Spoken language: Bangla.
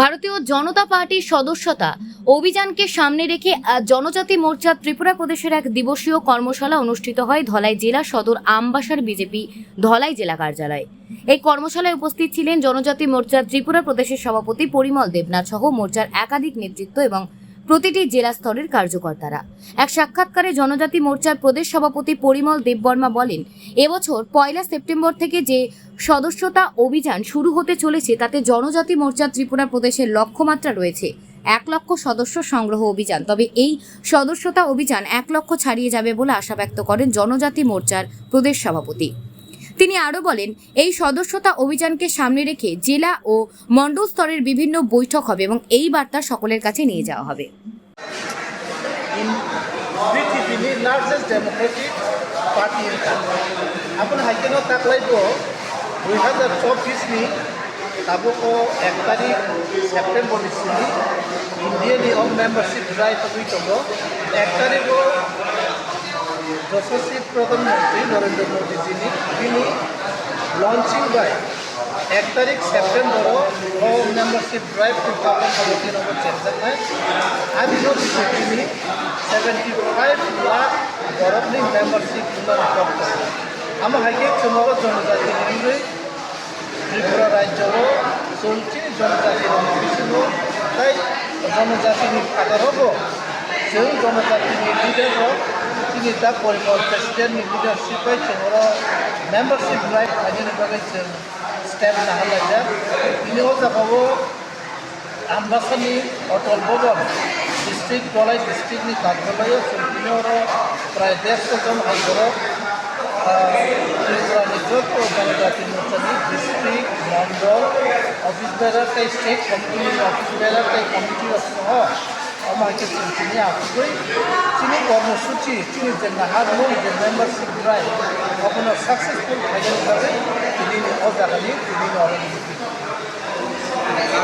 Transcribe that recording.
ভারতীয় জনতা পার্টির সদস্যতা অভিযানকে সামনে রেখে জনজাতি মোর্চা ত্রিপুরা প্রদেশের এক দিবসীয় কর্মশালা অনুষ্ঠিত হয় ধলাই জেলা সদর আমবাসার বিজেপি ধলাই জেলা কার্যালয়ে। এই কর্মশালায় উপস্থিত ছিলেন জনজাতি মোর্চা ত্রিপুরা প্রদেশের সভাপতি পরিমল দেবনাথ সহ মোর্চার একাধিক নেতৃত্ব এবং প্রতিটি জেলা স্তরের কার্যকর্তারা। এক সাক্ষাৎকারে জনজাতি মোর্চার প্রদেশ সভাপতি পরিমল দেববর্মা বলেন, এবছর পয়লা সেপ্টেম্বর থেকে যে সদস্যতা অভিযান শুরু হতে চলেছে, তাতে জনজাতি মোর্চা ত্রিপুরা প্রদেশের লক্ষ্যমাত্রা রয়েছে, এক লক্ষ সদস্য সংগ্রহ অভিযান। তবে এই সদস্যতা অভিযান এক লক্ষ ছাড়িয়ে যাবে বলে আশা ব্যক্ত করেন জনজাতি মোর্চার প্রদেশ সভাপতি। তিনি আরও বলেন, এই সদস্যতা অভিযানকে সামনে রেখে জেলা ও মন্ডল স্তরের বিভিন্ন বৈঠক হবে এবং এই বার্তা সকলের কাছে নিয়ে যাওয়া হবে। যশস্বী প্রধানমন্ত্রী নরেন্দ্র মোদী যিনি, তিনি লঞ্চিং বাই এক তারিখ September membership drive two thousand seventeen over Chennai আমি নোটিসে তিনি সেভেন্টি ফাইভ লাখ গরমলি মেম্বারশিপ আমার হাইকে ଆମ জনজাতি ତୁମର ଜନଜାତି ହିନ୍ଦୁ ତ୍ରିପୁରା ରାଜ୍ୟର ଚଳୁଛି ଜନଜାତିର ମିଶିବ ତାଇ ଯେଉଁ ଜନଜାତି ନିର୍ବିଶେଷ তিনি তার পরিবার প্রেসিডেন্ট লিডারশিপ হয়েছে ওরা মেম্বারশিপ রাইট আইনের বাগাইছেন স্ট্যাম্প না হালাইছে তিনিও দেখাবো আমবাসানি অটল ভবন ডিস্ট্রিক্ট বলাই ডিস্ট্রিক্টনি কার্যালয় তিনি ওরা প্রায় দেড়শো জন হাজার ত্রিপুরা নিযোগ ও জনজাতি মোর্চানি ডিস্ট্রিক্ট মন্ডল অফিস বেড়ার তাই স্টেট কমিটি অফিস বেড়ার তাই কমিটি সহ আমাকে তিনি আকুই তিনি কর্মসূচি তিনি যে যে মেম্বারশিপ ড্রাইভ আপনার সাকসেসফুল ফাইনাল যাবে তিনি অজাগানি তিনি অরণ্য